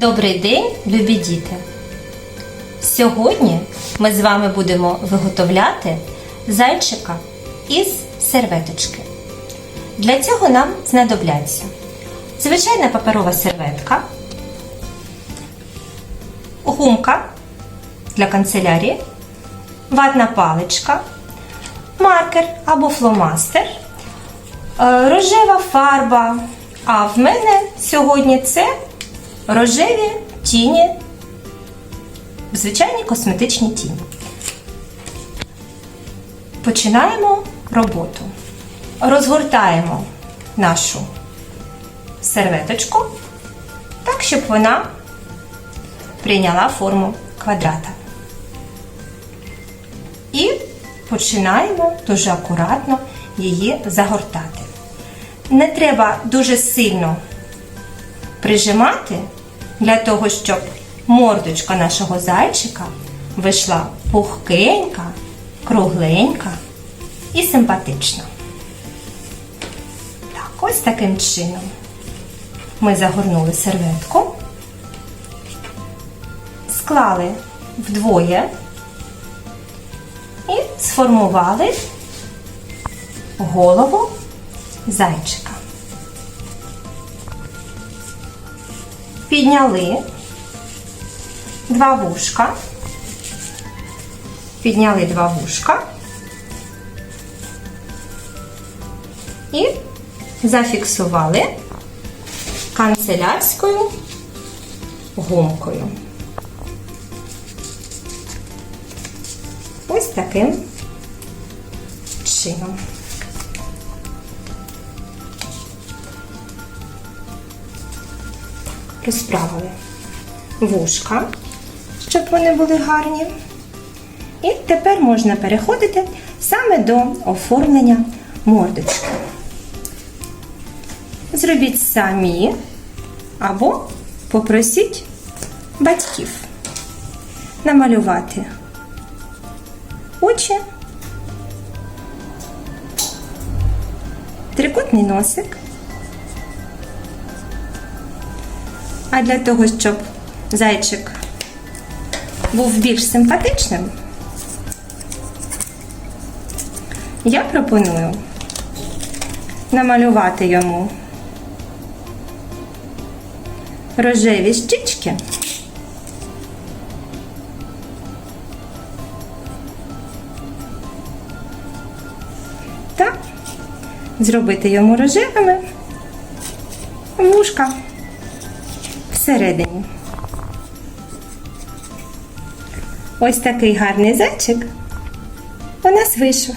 Добрий день, любі діти! Сьогодні ми з вами будемо виготовляти зайчика із серветочки. Для цього нам знадобляться звичайна паперова серветка, гумка для канцелярії, ватна паличка, маркер або фломастер, е, рожева фарба. А в мене сьогодні це рожеві тіні, звичайні косметичні тіні. Починаємо роботу. Розгортаємо нашу серветочку так, щоб вона прийняла форму квадрата. І починаємо дуже акуратно її загортати. Не треба дуже сильно прижимати для того, щоб мордочка нашого зайчика вийшла пухкенька, кругленька і симпатична. Так, ось таким чином ми загорнули серветку, склали вдвоє і сформували голову зайчика. Підняли два вушка, підняли два вушка і зафіксували канцелярською гумкою. Ось таким чином. Розправили вушка, щоб вони були гарні. І тепер можна переходити саме до оформлення мордочки. Зробіть самі або попросіть батьків намалювати очі, трикутний носик. А для того, щоб зайчик був більш симпатичним, я пропоную намалювати йому рожеві щічки. Та зробити йому рожевими вушка всередині. Ось такий гарний зайчик у нас вийшов.